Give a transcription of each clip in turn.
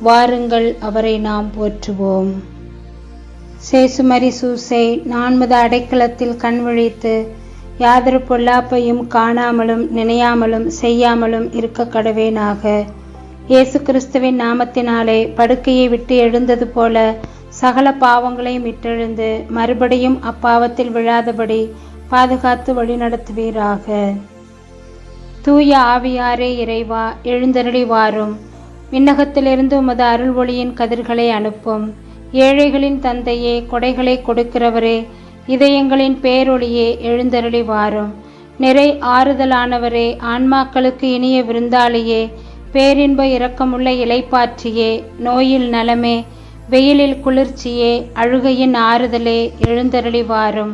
வாருங்கள் அவரை நாம் போற்றுவோம். சேசுமரி சூசை நான்மது அடைக்கலத்தில் கண் விழித்து யாதொரு பொல்லாப்பையும் காணாமலும் நினையாமலும் செய்யாமலும் இருக்க கடவேனாக. இயேசு கிறிஸ்துவின் நாமத்தினாலே படுக்கையை விட்டு எழுந்தது போல சகல பாவங்களையும் விட்டெழுந்து மறுபடியும் அப்பாவத்தில் விழாதபடி பாதுகாத்து வழிநடத்துவீராக தூய ஆவியாரே இறைவா எழுந்தருளி வாரும். விண்ணகத்திலிருந்து உமது அருள் ஒளியின் கதிர்களை அனுப்பும். ஏழைகளின் தந்தையே கொடைகளை கொடுக்கிறவரே இதயங்களின் பேரொளியே எழுந்தருளி வாரும். நிறை ஆறுதலானவரே ஆன்மாக்களுக்கு இனிய விருந்தாளியே பேரின்ப இரக்கமுள்ள இலைப்பாற்றியே நோயில் நலமே வெயிலில் குளிர்ச்சியே அழுகையின் ஆறுதலே எழுந்தருளி வாரும்.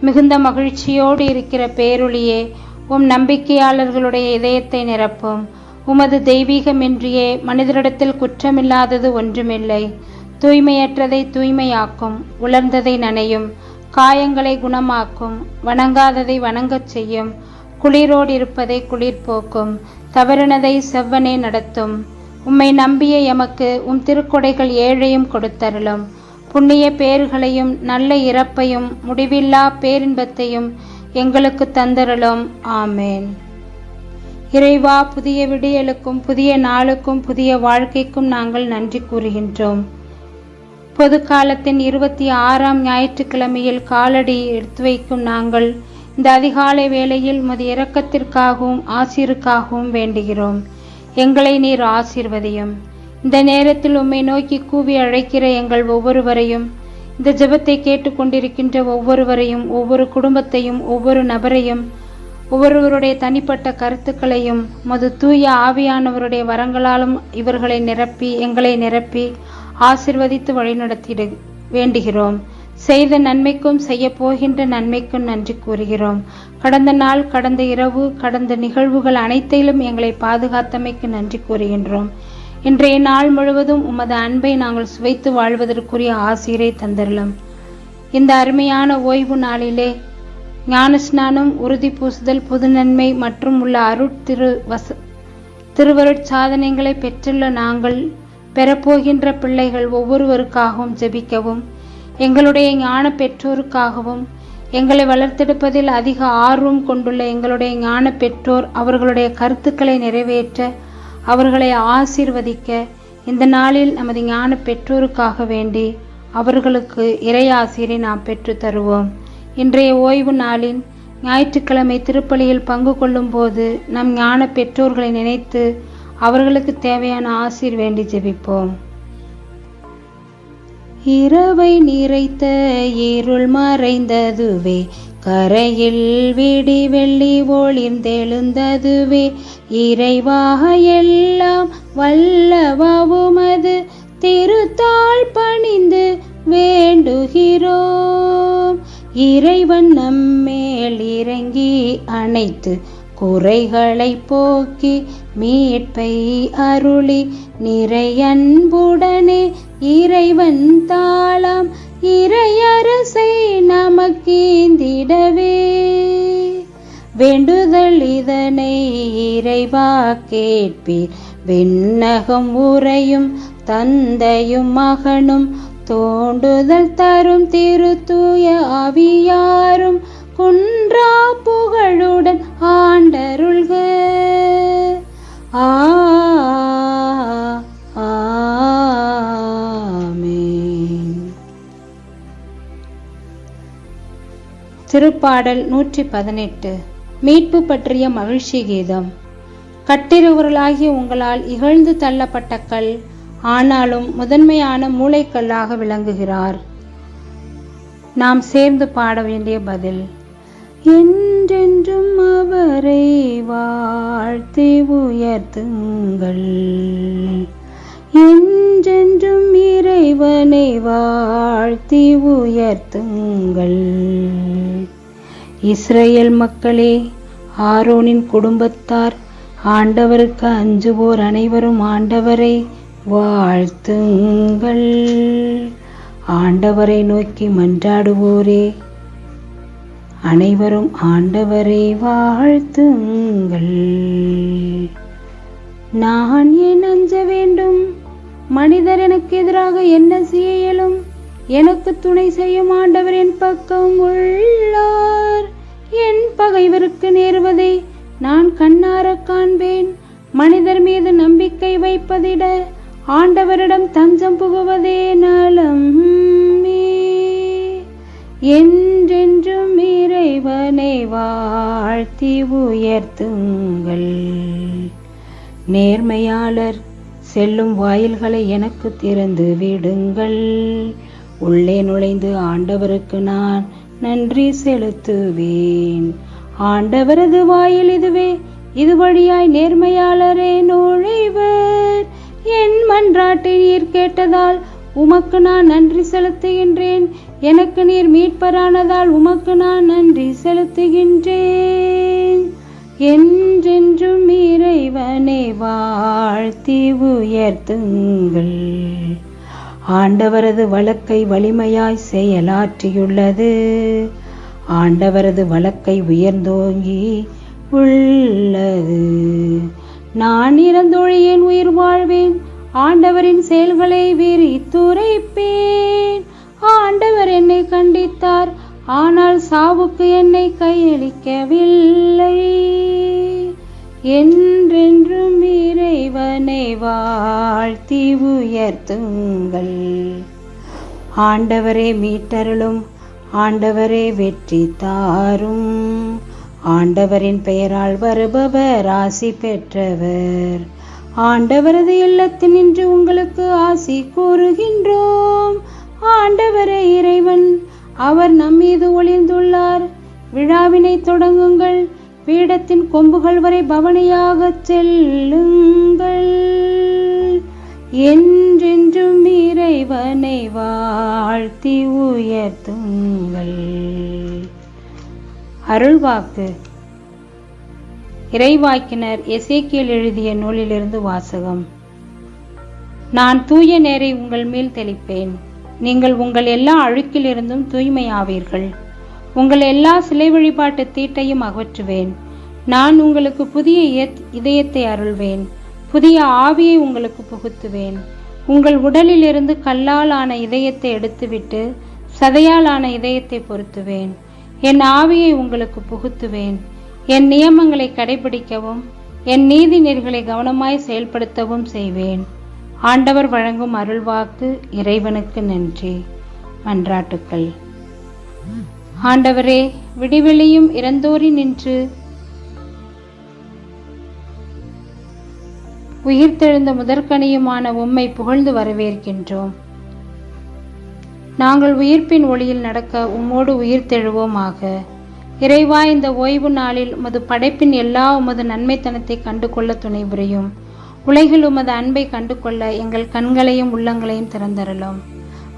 மிகுந்த மகிழ்ச்சியோடு இருக்கிற பேரொளியே உம் நம்பிக்கையாளர்களுடைய இதயத்தை நிரப்பும். உமது தெய்வீகமின்றியே மனிதரிடத்தில் குற்றமில்லாதது ஒன்றுமில்லை. தூய்மையற்றதை தூய்மையாக்கும் உலர்ந்ததை நனையும் காயங்களை குணமாக்கும் வணங்காததை வணங்கச் செய்யும் குளிரோடு இருப்பதை குளிர்போக்கும் தவறினதை செவ்வனே நடத்தும். உம்மை நம்பிய எமக்கு உம் திருக்கொடைகள் ஏழையும் கொடுத்தருளும். புண்ணிய பேறுகளையும் நல்ல இறப்பையும் முடிவில்லா பேரின்பத்தையும் எங்களுக்கு தந்தருளும். ஆமேன். இறைவா புதிய விடியலுக்கும் புதிய நாளுக்கும் புதிய வாழ்க்கைக்கும் நாங்கள் நன்றி கூறுகின்றோம். பொது காலத்தின் இருபத்தி ஆறாம் ஞாயிற்றுக்கிழமையில் காலடி எடுத்து வைக்கும் நாங்கள் இந்த அதிகாலை வேளையில் மது இரக்கத்திற்காகவும் ஆசிருக்காகவும் வேண்டுகிறோம். எங்களை நீர் ஆசீர்வதியும். இந்த நேரத்தில் உம்மை நோக்கி கூவி அழைக்கிற எங்கள் ஒவ்வொருவரையும் இந்த ஜெபத்தை கேட்டுக்கொண்டிருக்கின்ற ஒவ்வொருவரையும் ஒவ்வொரு குடும்பத்தையும் ஒவ்வொரு நபரையும் ஒவ்வொருவருடைய தனிப்பட்ட கருத்துக்களையும் மது தூய ஆவியானவருடைய வரங்களாலும் இவர்களை நிரப்பி எங்களை நிரப்பி ஆசிர்வதித்து வழிநடத்திட வேண்டுகிறோம். செய்த நன்மைக்கும் செய்ய போகின்ற நன்மைக்கும் நன்றி கூறுகிறோம். கடந்த நாள் கடந்த இரவு கடந்த நிகழ்வுகள் அனைத்திலும் எங்களை பாதுகாத்தமைக்கு நன்றி கூறுகின்றோம். இன்றைய நாள் முழுவதும் உமது அன்பை நாங்கள் சுவைத்து வாழ்வதற்குரிய ஆசிரியரை தந்தரலாம் இந்த அருமையான ஓய்வு நாளிலே ஞானஸ்நானம் உறுதி பூசுதல் புது நன்மை மற்றும் உள்ள அருட்திரு வச திருவருட் சாதனைகளை பெற்றுள்ள நாங்கள் பெறப்போகின்ற பிள்ளைகள் ஒவ்வொருவருக்காகவும் ஜெபிக்கவும் எங்களுடைய ஞான பெற்றோருக்காகவும் எங்களை வளர்த்தெடுப்பதில் அதிக ஆர்வம் கொண்டுள்ள எங்களுடைய ஞான பெற்றோர் அவர்களுடைய கருத்துக்களை நிறைவேற்ற அவர்களை ஆசீர்வதிக்க இந்த நாளில் நமது ஞான பெற்றோருக்காக வேண்டி அவர்களுக்கு இறையாசிரை நாம் பெற்று தருவோம். இன்றைய ஓய்வு நாளின் ஞாயிற்றுக்கிழமை திருப்பலியில் பங்கு கொள்ளும் போது நம் ஞான பெற்றோர்களை நினைத்து அவர்களுக்கு தேவையான ஆசீர் வேண்டி ஜெபிப்போம். இரவை நிறைத்த இருள் மறைந்ததுவே கரையில் விடி வெள்ளி ஒளிர்ந்தெழுந்ததுவே இறைவாக எல்லாம் வல்லவாவுமது திருத்தாள் பணிந்து வேண்டுகிறோம். இறைவன் நம்மேல் இறங்கி அனைத்து குறைகளை போக்கி மீட்பை அருளி நிறையன்புடனே இறைவன் தாளாம். இறையரசை நமக்கீந்திடவே. வேண்டுதல் இதனை இறைவா கேட்பீர். விண்ணகம் உறையும் தந்தையும் மகனும் தோண்டுதல் தரும் திருத்தூய அவியாரும் குன்றா புகழுடன் ஆண்டருள்க. ஆ திருப்பாடல் நூற்றி பதினெட்டு. மீட்பு பற்றிய மகிழ்ச்சி கீதம். கட்டிருவர்களாகிய உங்களால் இகழ்ந்து தள்ளப்பட்ட கல் ஆனாலும் முதன்மையான மூளைக்கல்லாக விளங்குகிறார். நாம் சேர்ந்து பாட வேண்டிய பதில் என்றென்றும் அவரை வாழ்த்தி உயர்த்துங்கள். என்றென்றும் இறைவனை வாழ்த்தி உயர்த்துங்கள். இஸ்ரேல் மக்களே ஆரோனின் குடும்பத்தார் ஆண்டவருக்கு அஞ்சுவோர் அனைவரும் ஆண்டவரை வாழ்த்துங்கள். ஆண்டவரை நோக்கி மன்றாடுவோரே. அனைவரும் ஆண்டவரை வாழ்த்துங்கள். நான் ஏன் அஞ்ச வேண்டும்? மனிதர் எனக்கு எதிராக என்ன செய்ய இயலும்? எனக்கு துணை செய்யும் ஆண்டவர் என் பக்கம் உள்ளார். என் பகைவருக்கு நேர்வதை நான் கண்ணார காண்பேன். மனிதர் மீது நம்பிக்கை வைப்பதிட ஆண்டவரிடம் தஞ்சம் புகுவதே நலம் என்றென்றும் இறைவனை வாழ்த்தி உயர்த்துங்கள். நேர்மையாளர் செல்லும் வாயில்களை எனக்கு திறந்து விடுங்கள். உள்ளே நுழைந்து ஆண்டவருக்கு நான் நன்றி செலுத்துவேன். ஆண்டவரது வாயில் இதுவே இது வழியாய் நேர்மையாளரே நுழைவர். என் மன்றாட்டை நீர் கேட்டதால் உமக்கு நான் நன்றி செலுத்துகின்றேன். எனக்கு நீர் மீட்பரானதால் உமக்கு நான் நன்றி செலுத்துகின்றேன். என்றென்றும் இறைவனை வாழ்த்தி உயர்த்துங்கள். ஆண்டவரது வழக்கை வலிமையாய் செயலாற்றியுள்ளது. ஆண்டவரது வழக்கை உயர்ந்தோங்கி உள்ளது. நான் இறந்தொழியேன் உயிர் வாழ்வேன். ஆண்டவரின் செயல்களை விரித்துரைப்பேன் ஆண்டவர் என்னை கண்டித்தார். ஆனால் சாவுக்கு என்னை கையளிக்கவில்லை. என்றென்றும் இறைவனை வாழ்த்தி உயர்த்துங்கள். ஆண்டவரே மீட்டருளும் ஆண்டவரே வெற்றி தாரும். ஆண்டவரின் பெயரால் வருபவர் ஆசி பெற்றவர். ஆண்டவரது இல்லத்தினின்று உங்களுக்கு ஆசி கூறுகின்றோம். ஆண்டவரே இறைவன் அவர் நம்மீது ஒளிந்துள்ளார் விழாவினை தொடங்குங்கள். பீடத்தின் கொம்புகள் வரை பவனியாகச் செல்லுங்கள். என்றென்றும் இறைவனை வாழ்த்தி உயர்த்துங்கள். அருள்வாக்கு. இறைவாக்கினர் எசேக்கியல் எழுதிய நூலிலிருந்து வாசகம். நான் தூய நேரை உங்கள் மேல் தெளிப்பேன். நீங்கள் உங்கள் எல்லா அழுக்கிலிருந்தும் தூய்மையாவீர்கள். உங்கள் எல்லா சிலை வழிபாட்டு தீட்டையும் அகற்றுவேன். நான் உங்களுக்கு புதிய இதயத்தை அருள்வேன். புதிய ஆவியை உங்களுக்கு புகுத்துவேன். உங்கள் உடலிலிருந்து கல்லால் ஆன இதயத்தை எடுத்துவிட்டு சதையால் ஆன இதயத்தை பொருத்துவேன். என் ஆவியை உங்களுக்கு புகுத்துவேன். என் நியமங்களை கடைபிடிக்கவும் என் நீதி நெறிகளை கவனமாய் செயல்படுத்தவும் செய்வேன். ஆண்டவர் வழங்கும் அருள்வாக்கு இறைவனுக்கு நன்றி. மன்றாட்டுக்கள் ஆண்டவரே விடிவெளியும் இறந்தோறி நின்று உயிர்த்தெழுந்த முதற்கனியுமான உம்மை புகழ்ந்து வரவேற்கின்றோம். நாங்கள் உயிர்ப்பின் ஒளியில் நடக்க உம்மோடு உயிர் தெழுவோமாக. இறைவா இந்த ஓய்வு நாளில் உமது படைப்பின் எல்லா உமது நன்மைத்தனத்தை கண்டு கொள்ள துணை புரியும். உலகில் உமது அன்பை கண்டு கொள்ள எங்கள் கண்களையும் உள்ளங்களையும் திறந்தருளும்.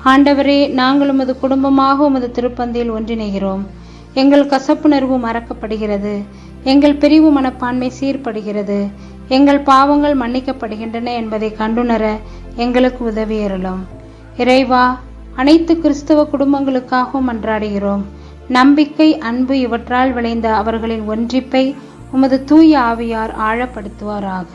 ஆண்டவரே நாங்கள் உமது குடும்பமாக உமது திருப்பந்தியில் ஒன்றிணைகிறோம். எங்கள் கசப்புணர்வு மறக்கப்படுகிறது. எங்கள் பிரிவு மனப்பான்மை சீர்படுகிறது. எங்கள் பாவங்கள் மன்னிக்கப்படுகின்றன என்பதை கண்டுணர எங்களுக்கு உதவியறலும் இறைவா அனைத்து கிறிஸ்தவ குடும்பங்களுக்காகவும் மன்றாடுகிறோம் நம்பிக்கை அன்பு இவற்றால் விளைந்த அவர்களின் ஒன்றிப்பை உமது தூய ஆவியார் ஆழப்படுத்துவாராக.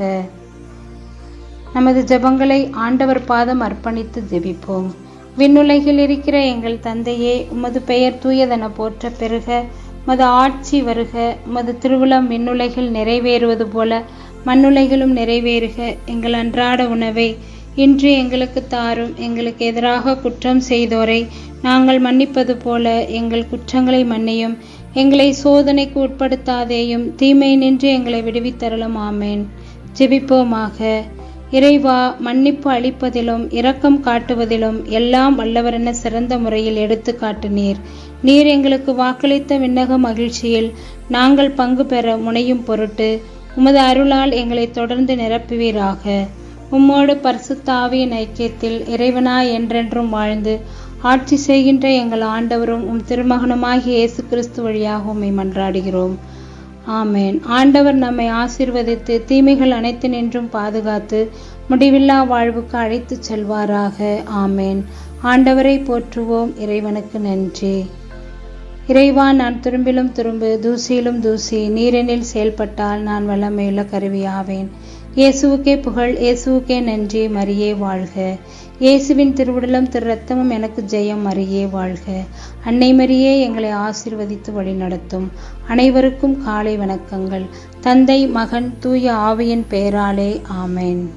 நமது ஜெபங்களை ஆண்டவர் பாதம் அர்ப்பணித்து ஜெபிப்போம். விண்ணுலகில் இருக்கிற எங்கள் தந்தையே உமது பெயர் தூயதென போற்ற பெருக உமது ஆட்சி வருக உமது திருவிழம் விண்ணுலகில் நிறைவேறுவது போல மண்ணுலகிலும் நிறைவேறுக. எங்கள் அன்றாட உணவை இன்று எங்களுக்கு தாரும் எங்களுக்கு எதிராக குற்றம் செய்தோரை நாங்கள் மன்னிப்பது போல எங்கள் குற்றங்களை மன்னியும். எங்களை சோதனைக்கு உட்படுத்தாதேயும் தீமை நின்று எங்களை விடுவித்தரலும் ஆமேன். ஜெபிப்போமாக. இறைவா மன்னிப்பு அளிப்பதிலும் இரக்கம் காட்டுவதிலும் எல்லாம் வல்லவரென சிறந்த முறையில் எடுத்து காட்டினீர். நீர் எங்களுக்கு வாக்களித்த விண்ணக மகிழ்ச்சியில் நாங்கள் பங்கு பெற முனையும் பொருட்டு உமது அருளால் எங்களை தொடர்ந்து நிரப்புவீராக. உம்மோடு பரிசுத்தாவியின் ஐக்கியத்தில் இறைவனாய் என்றென்றும் வாழ்ந்து ஆட்சி செய்கின்ற எங்கள் ஆண்டவரும் உம் திருமகனுமாகிய இயேசு கிறிஸ்து வழியாக உம்மை மன்றாடுகிறோம். ஆமேன். ஆண்டவர் நம்மை ஆசிர்வதித்து தீமைகள் அனைத்து நின்றும் பாதுகாத்து முடிவில்லா வாழ்வுக்கு அழைத்துச் செல்வாராக. ஆமேன். ஆண்டவரை போற்றுவோம். இறைவனுக்கு நன்றி. இறைவா நான் துரும்பிலும் துரும்பு தூசியிலும் தூசி நீரெனில் செயல்பட்டால் நான் வல்லமையுள்ள கருவியாவேன். இயேசுவுக்கே புகழ் இயேசுவுக்கே நன்றி மரியே வாழ்க. இயேசுவின் திருவுடலும் திரு ரத்தமும் எனக்கு ஜெயம் மரியே வாழ்க. அன்னை மரியே எங்களை ஆசீர்வதித்து வழிநடத்தும். அனைவருக்கும் காலை வணக்கங்கள். தந்தை மகன் தூய ஆவியின் பெயராலே ஆமேன்.